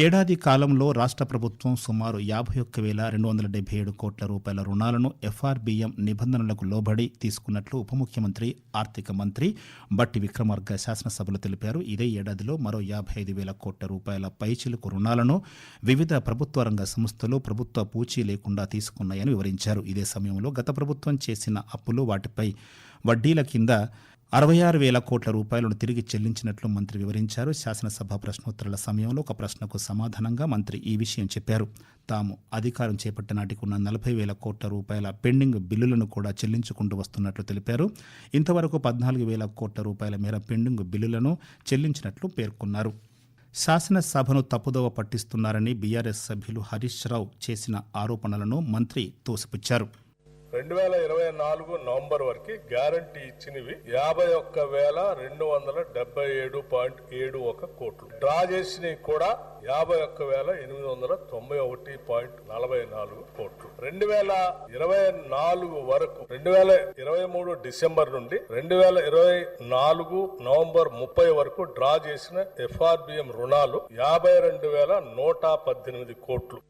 ఏడాది కాలంలో రాష్ట్ర ప్రభుత్వం సుమారు యాభై ఒక్క వేల రెండు వందల డెబ్బై ఏడు కోట్ల రూపాయల రుణాలను ఎఫ్ఆర్బిఎం నిబంధనలకు లోబడి తీసుకున్నట్లు ఉప ముఖ్యమంత్రి ఆర్థిక మంత్రి బట్టి విక్రమార్క శాసనసభలో తెలిపారు. ఇదే ఏడాదిలో మరో యాభై ఐదు వేల కోట్ల రూపాయల పైచిలుకు రుణాలను వివిధ ప్రభుత్వ రంగ సంస్థలు ప్రభుత్వ పూచీ లేకుండా తీసుకున్నాయని వివరించారు. ఇదే సమయంలో గత ప్రభుత్వం చేసిన అప్పులు వాటిపై వడ్డీల కింద అరవై ఆరు వేల కోట్ల రూపాయలను తిరిగి చెల్లించినట్లు మంత్రి వివరించారు. శాసనసభ ప్రశ్నోత్తరాల సమయంలో ఒక ప్రశ్నకు సమాధానంగా మంత్రి ఈ విషయం చెప్పారు. తాము అధికారం చేపట్టిన నాటికి ఉన్న నలభై వేల కోట్ల రూపాయల పెండింగ్ బిల్లులను కూడా చెల్లించుకుంటూ వస్తున్నట్లు తెలిపారు. ఇంతవరకు పద్నాలుగు వేల కోట్ల రూపాయల మేర పెండింగ్ బిల్లులను చెల్లించినట్లు పేర్కొన్నారు. శాసనసభను తప్పుదోవ పట్టిస్తున్నారని బీఆర్ఎస్ సభ్యులు హరీష్ రావు చేసిన ఆరోపణలను మంత్రి తోసిపుచ్చారు. రెండు వేల ఇరవై నాలుగు నవంబర్ వరకు గ్యారంటీ ఇచ్చినవి యాభై ఒక్క వేల రెండు వందల డెబ్బై ఏడు పాయింట్ ఏడు ఒక కోట్లు. డ్రా చేసినవి కూడా యాభై ఒక్క వేల ఎనిమిది వందల తొంభై ఒకటి పాయింట్ నలభై నాలుగు కోట్లు. రెండు వేల ఇరవై నాలుగు వరకు రెండు వేల ఇరవై మూడు డిసెంబర్ నుండి రెండు వేల ఇరవై నాలుగు నవంబర్ ముప్పై వరకు డ్రా చేసిన ఎఫ్ఆర్బిఎం రుణాలు యాభై రెండు వేల నూట పద్దెనిమిది కోట్లు.